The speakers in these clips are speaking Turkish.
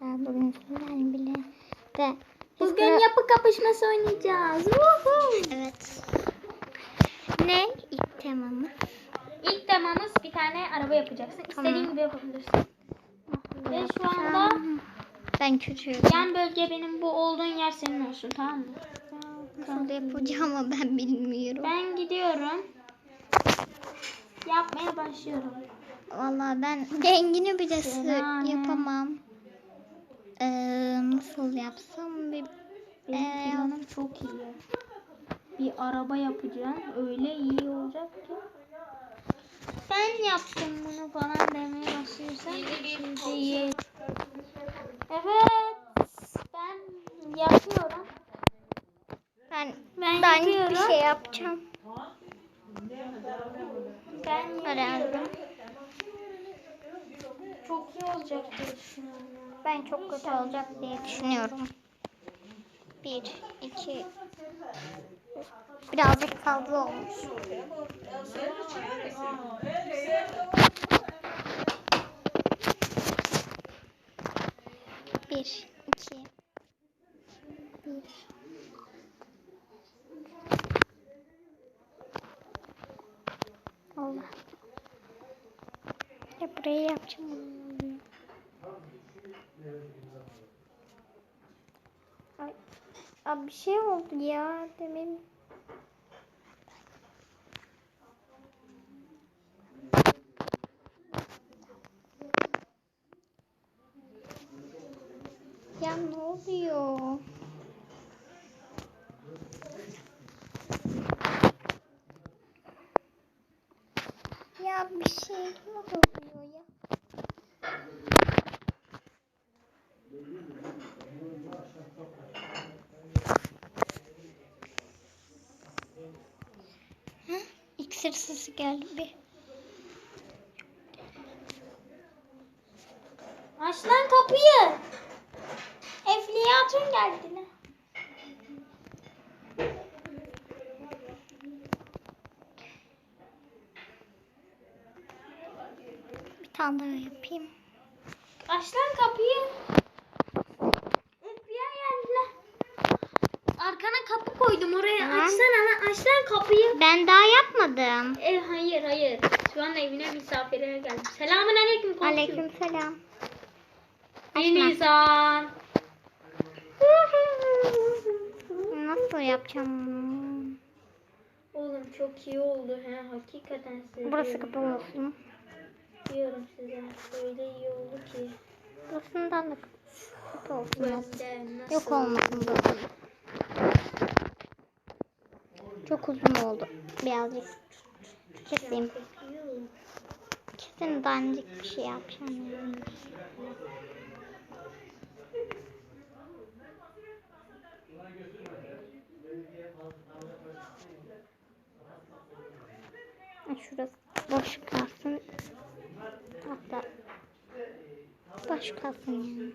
Ben bugün sizlerle birlikte Bugün yapı kapışması oynayacağız. Woohoo! Evet. Ne ilk temamız? İlk temamız bir tane araba yapacaksın. İstediğin Tamam. gibi yapabilirsin. Ve şu anda ben kötüyüm. yan bölge benim bu olduğun yer senin olsun tamam mı? Nasıl yapacağımı ben bilmiyorum. Ben gidiyorum. Yapmaya başlıyorum. Vallahi ben rengini bile yapamam. Ee, nasıl yapsam bir Benim Ee, planım çok iyi. Bir araba yapacağım. Öyle iyi olacak ki. Ben yaptım bunu falan demeye başlıyorsan. Evet. Ben yapıyorum. ben Ben, ben yapıyorum. bir şey yapacağım. Ben Herhalde. yapıyorum. Çok iyi olacak diye düşünüyorum. Ben çok kötü olacak diye düşünüyorum. Bir, iki, birazcık fazla olmuş. Bir, iki, bir. Allah. Ya burayı yapacağım. Ay, Abi bir şey oldu ya demin. Ya ne oluyor? Ya bir şey oluyor ya. Hı? İksir sesi geldi bir. Aç lan kapıyı. Efliyatun geldi lan. Bir tane daha yapayım. Aç lan kapıyı. FBI geldi lan. Arkana kapı koydum oraya. Tamam. Açsana lan. Aç lan kapıyı. Ben daha yapmadım. E, hayır hayır. Şu an evine misafire geldim. Selamun aleyküm komşu. Aleyküm selam. Nisan. Nasıl yapacağım? Oğlum çok iyi oldu he. Hakikaten size Burası kapalı olsun. Diyorum size. Öyle iyi oldu ki. Burasından da kapalı olsun. Yok olmasın burası. Çok uzun oldu. Birazcık keseyim. Kesin dandik bir şey yapacağım. yani. Şurası boş kalsın. Hatta boş kalsın yani.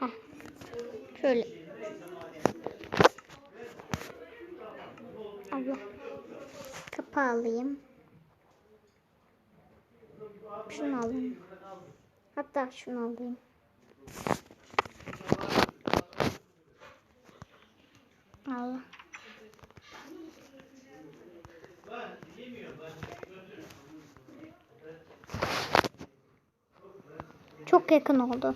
Heh. Şöyle. Allah. Kapağı alayım. Şunu alayım. Hatta şunu alayım. Allah. Çok yakın oldu.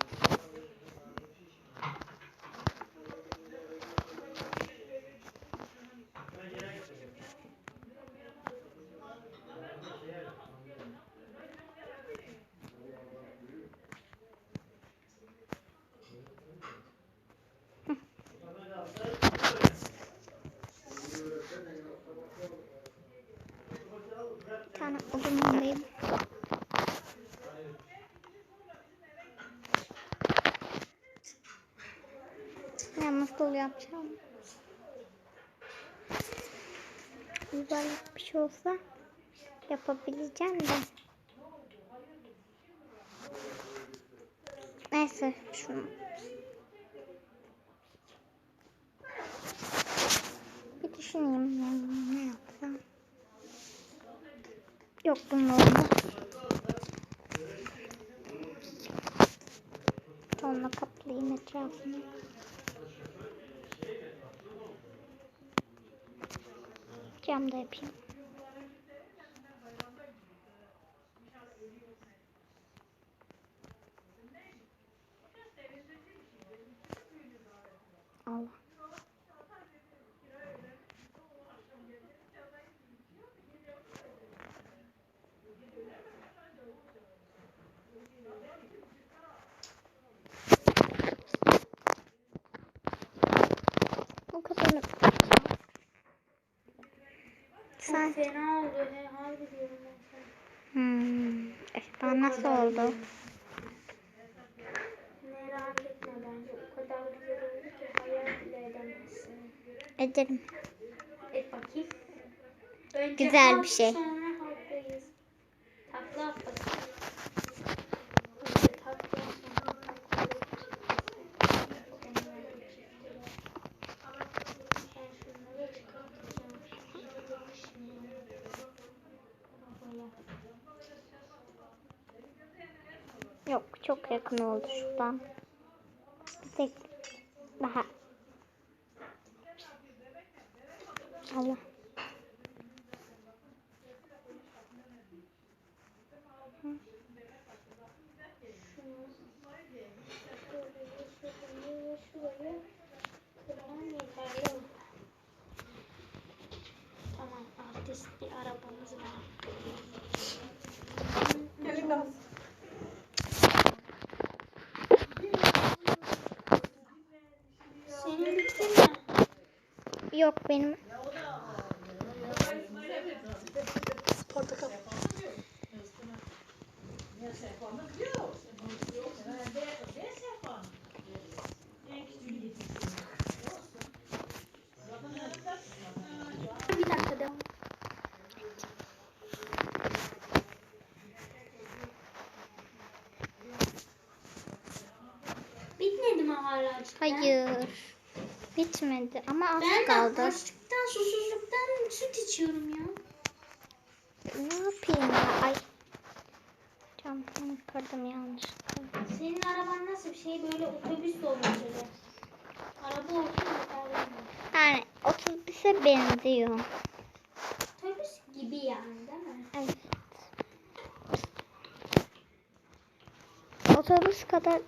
Bir tane odun alayım. Ya nasıl yapacağım? Güzel bir şey olsa yapabileceğim de. Neyse şunu. Bir düşüneyim ne yapsam. Yok bunun oldu. Balonla kaplayayım etrafını. Cam da yapayım. Allah. Bu kadarını Fena oldu. He, harbi diyorum ben sana. hmm, Esma nasıl oldu? Merak etme bence. O kadar güzel oldu ki hayal bile edemezsin. Ederim. Et bakayım. Önce Güzel bir şey. Sonra halktayız. Takla at bakayım. Önce takla sonra takla at. Onları çektiler. Ben şunları çıkartacağım. Bak şimdi. Arabaya. Yok çok yakın oldu şuradan. Bir tek daha. Allah. Tamam, artist bir arabamız var. Senin bitti mi? Yok benim. Bir dakika devam. Bitmedi mi hala hayır. Bitmedi ama az Ben kaldı. açlıktan, susuzluktan süt içiyorum ya. Ne yapayım ya? Ay. Camını kırdım yanlışlıkla. Senin araban nasıl bir şey? Böyle otobüs de olmalı. Araba olsun yeterli? Yani otobüse benziyor. Otobüs gibi yani değil mi? Evet. Otobüs kadar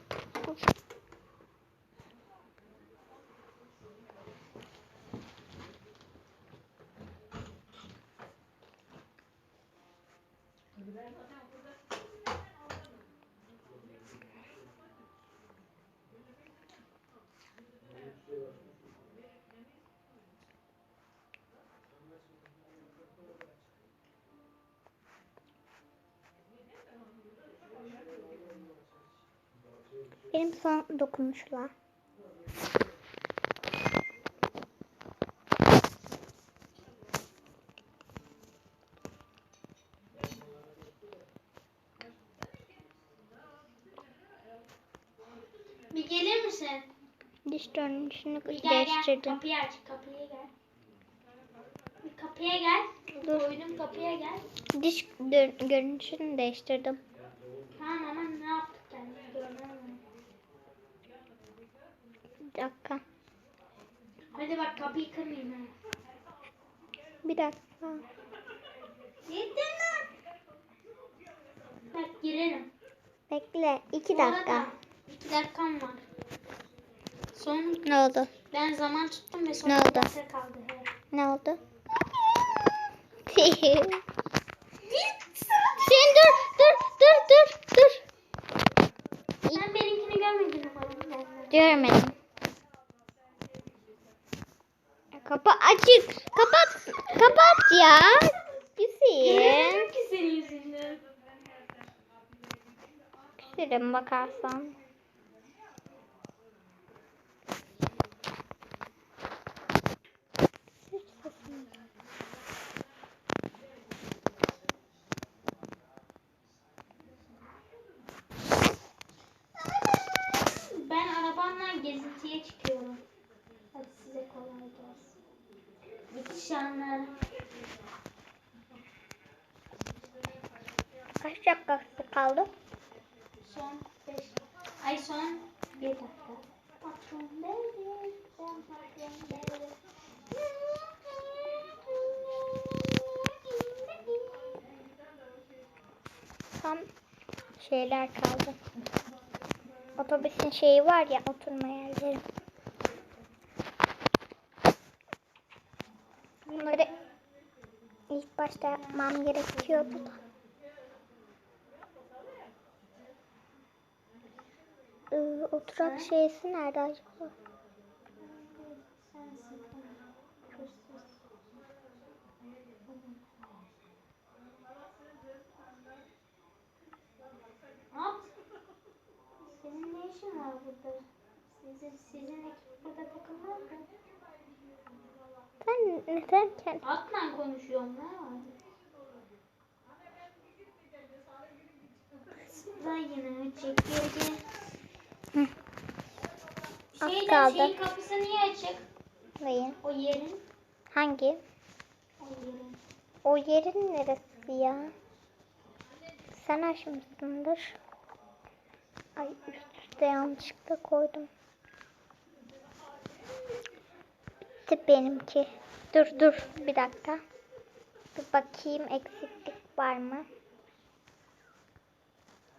benim son dokunuşla. Bir gelir misin? Diş dönüşünü Bir gel gel. değiştirdim. Kapıyı aç. Kapıya gel. Bir kapıya gel. Dur. Koydum kapıya gel. Diş dö- görünüşünü değiştirdim. Tamam ama ne yaptık kendini görmem. Bir dakika. Hadi bak kapıyı kırmayayım ha. Bir dakika. Yeter lan. Bak girerim. Bekle. iki Bu arada dakika. İki dakikam var. Son Ne oldu? ben zaman tuttum ve son Ne oldu? dakika kaldı. He. Ne oldu? Sen dur, dur, dur, dur, dur. Sen benimkini görmedin umarım. Görmedim. Kapı açık. Kapat. Kapat ya. Güzel. Yüzünden. Güzelim bakarsan. Kaç dakikası kaldı? Son 5 ay son Bir dakika. Patron benim. Ben patron benim. Tam şeyler kaldı. Otobüsün şeyi var ya oturma yerleri. Bunları ilk başta yapmam gerekiyordu da. Ee, oturak şeysi nerede acaba? Senin ne işin var burada? Sizin, sizin ekip burada takılmaz mı? Ben neden kendi... Atla konuşuyorum ne var? Sıra yine çekirge. Hı. Şeyden kaldı. şeyin kapısı niye açık? Neyin? O yerin. Hangi? O yerin. O yerin neresi ya? Sen açmışsındır. Ay üst üste yanlışlıkla koydum. Bitti benimki. Dur dur bir dakika. Bir bakayım eksiklik var mı?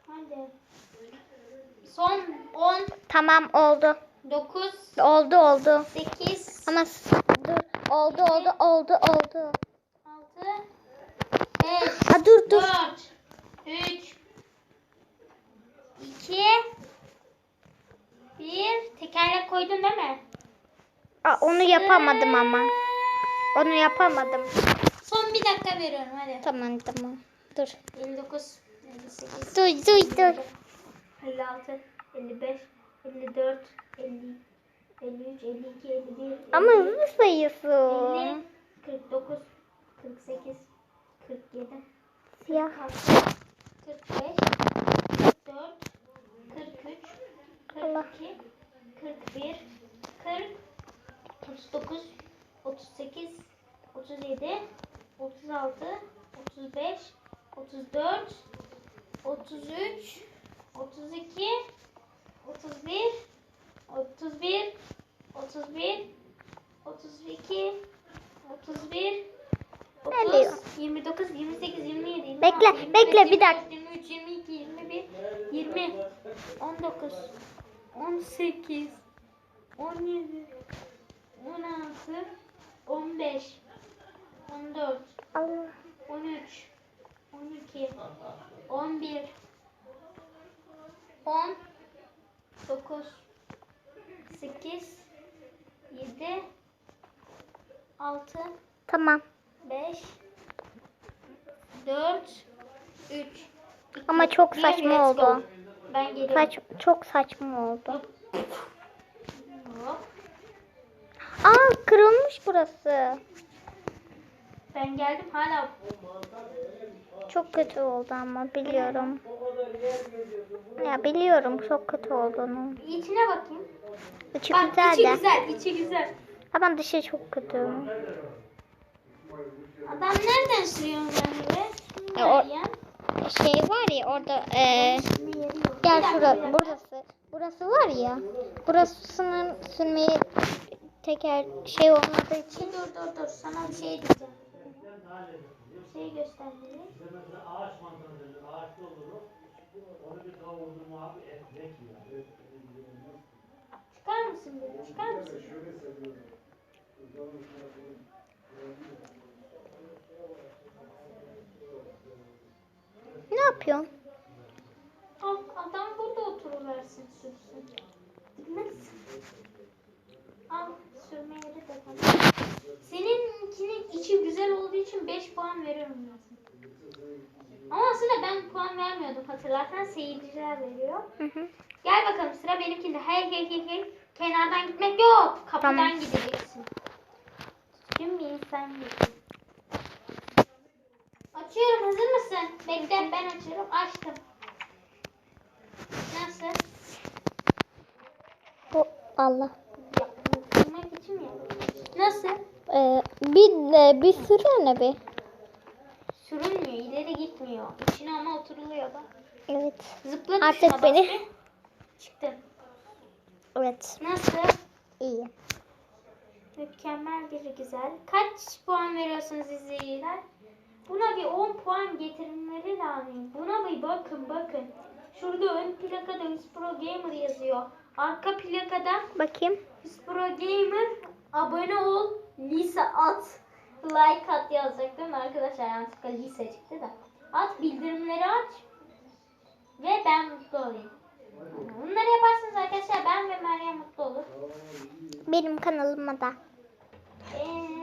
Hadi. Son 10, Tamam oldu. 9, Oldu oldu. 8, Ama dur. Oldu oldu oldu oldu. 6, 5, Ha dur dur. 4, 3, 2, 1. Tekerlek koydun değil mi? Aa, onu yapamadım ama. Onu yapamadım. Son bir dakika veriyorum hadi. Tamam tamam. Dur. 59, 58, Dur dur dur. 56, 55, 54, 50, 53, 52, 51, Ama 52, hızlı 50, sayıyorsun. 49, 48, 47, Siyah. 45, 44, 43, Allah. 42, 41, 40, 39, 38, 37, 36, 35, 34, 33, 32, 31, 31, 31, 32, 31, Ne diyor? 30, 29, 28, 27, 26, Bekle, 25, bekle, bir dakika. 23, 22, 21, 20, 19, 18, 17, 16, 15, 14, Allah. 13, 12, 11, 10, 9, 8, 7, 6, Tamam. 5, 4, 3, Ama çok saçma oldu. Ben geliyorum. Saç çok saçma oldu. Hop. Aa kırılmış burası. Ben geldim hala. Çok kötü oldu ama biliyorum. Ya biliyorum çok kötü olduğunu. İçine bakayım. İçi Bak güzel içi de. güzel, içi güzel. Ama dışı çok kötü. Adam nereden sürüyor onları? E, o- Şey var ya orada e, gel şurada burası. Burası var ya. Burasının sürmeye teker şey olmadığı için Dur dur dur sana bir şey diyeceğim. Şey göstereyim. Ağaç mantarıdır, ağaçta olur o. Onu bir kavurdum abi, ekmek ya. Çıkar mısın dedi? Çıkar mısın? ne yapıyorsun? Al adam burada oturuversin sürsün. Al sürme yeri de bana. Seninkinin içi güzel olduğu için 5 puan veriyorum zaten. Ama aslında ben puan vermiyordum hatırlarsan seyirciler veriyor. Hı hı. Gel bakalım sıra benimkinde. Hey hey hey hey. Kenardan gitmek yok. Kapıdan Tamam. gideceksin. Tüm bir insan gibi. Açıyorum hazır mısın? Bekle ben açıyorum. Açtım. Nasıl? Bu Allah. Ya, için mi? Nasıl? Ee, bir e, bir sürene bir. Sürünmüyor. ileri gitmiyor. İçine ama oturuluyor bak. Evet. Zıpla Artık beni-. Çıktı. Evet. Nasıl? iyi. Mükemmel bir güzel. Kaç puan veriyorsunuz izleyiciler? Buna bir 10 puan getirmeleri lazım. Buna bir bakın bakın. Şurada ön plakada Hüspro Gamer yazıyor. Arka plakada Bakayım. Hüspro Gamer abone ol, Lisa at, like at yazacak değil mi arkadaşlar? Yanlışlıkla Lisa çıktı da. At, bildirimleri aç ve ben mutlu olayım. Bunları yaparsanız arkadaşlar ben ve Meryem mutlu olur. Benim kanalıma da. Ee,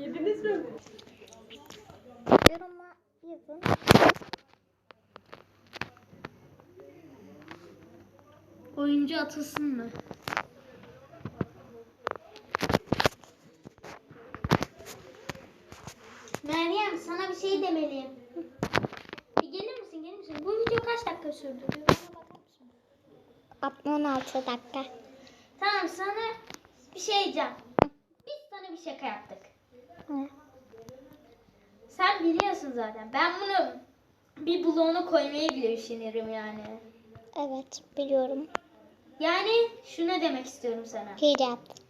Yediniz mi? Yoruma yazın. Oyuncu atılsın mı? Meryem sana bir şey demeliyim. Bir gelir misin gelir misin? Bu video kaç dakika sürdü? Bir bakar mısın? 16 dakika. Tamam sana bir şey diyeceğim. Biz sana bir şaka yaptık. Ne? Sen biliyorsun zaten. Ben bunu bir bloğuna koymayı bile üşenirim yani. Evet biliyorum. Yani şunu demek istiyorum sana. Hile yaptım.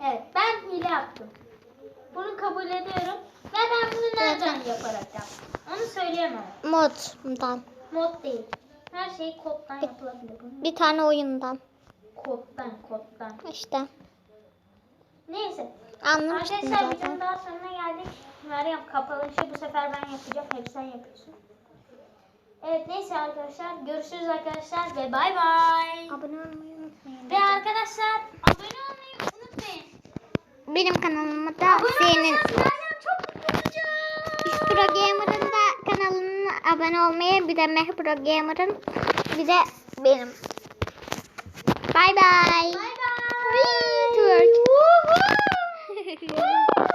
Evet ben hile yaptım. Bunu kabul ediyorum. Ve ben bunu nereden yaparak yaptım? Onu söyleyemem. Moddan. Mod değil. Her şey koddan yapılabilir. Bir tane oyundan. Koddan, koddan. İşte. Neyse. Anlamıştım Arkadaşlar zaten. videonun daha sonuna geldik. Meryem kapanışı bu sefer ben yapacağım. Hep sen yapıyorsun. Evet neyse arkadaşlar. Görüşürüz arkadaşlar ve bay bay. Abone olmayı unutmayın. Ve arkadaşlar abone olmayı unutmayın benim kanalıma da senin Pro Gamer'ın da kanalına abone olmayı bir de Meh Pro Gamer'ın bir de benim. Bay bay. Bay bay. Twerk.